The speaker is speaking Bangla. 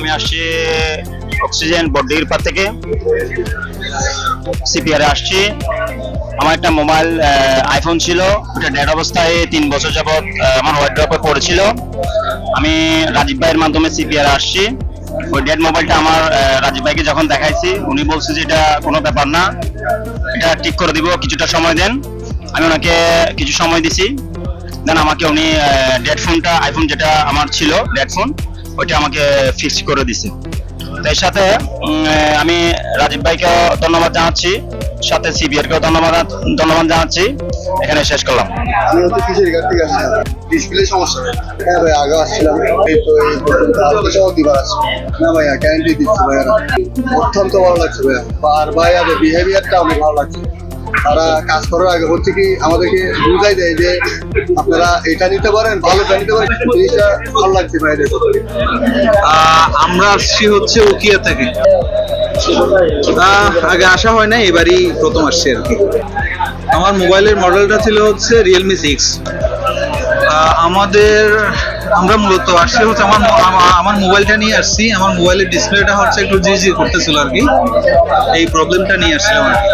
আমি আসছি অক্সিজেন বড্ডির পার থেকে। সিপিআরে আসছি। আমার একটা মোবাইল আইফোন ছিল। ওটা ডেড অবস্থায় তিন বছর যাবৎ আমার ওয়ার্ড্রপে পড়েছিল। আমি রাজীব ভাইয়ের মাধ্যমে সিপিআরে আসছি। ওই ডেড মোবাইলটা আমার রাজীব ভাইকে যখন দেখাইছি, উনি বলছে যে এটা কোনো ব্যাপার না। এটা ঠিক করে দিব, কিছুটা সময় দেন। আমি ওনাকে কিছু সময় দিছি। দেন আমাকে উনি ডেড ফোনটা আইফোন যেটা আমার ছিল ডেড ফোন ওইটা আমাকে ফিক্স করে দিছে। তো এর সাথে আমি রাজীব ভাইকেও ধন্যবাদ জানাচ্ছি, সাথে সিবিআর কেও ধন্যবাদ ধন্যবাদ জানাচ্ছি। এখানে শেষ করলাম। আমি হচ্ছে আসছিলাম ডিসপ্লে সমস্যা হ্যাঁ ভাই আগে আসছিলাম। এই তো, এই পর্যন্ত দিবার না ভাইয়া গ্যারান্টি দিচ্ছি ভাইয়া অত্যন্ত ভালো লাগছে ভাইয়া আর ভাইয়াদের বিহেভিয়ারটা অনেক ভালো লাগছে। তারা কাজ করার আগে হচ্ছে কি আমাদেরকে বুঝাই দেয় যে আপনারা এটা নিতে পারেন ভালোটা নিতে পারেন জিনিসটা ভালো লাগছে আহ, আমরা আসছি হচ্ছে উকিয়া থেকে। আগে আসা হয় না এবারই প্রথম আসছি আর কি। আমার মোবাইলের মডেলটা ছিল হচ্ছে রিয়েলমি সিক্স আমাদের আমরা মূলত আসছি হচ্ছে আমার আমার মোবাইলটা নিয়ে আসছি। আমার মোবাইলের ডিসপ্লেটা হচ্ছে একটু জি জি করতেছিল আর কি। এই প্রবলেমটা নিয়ে আসছিলাম আর কি।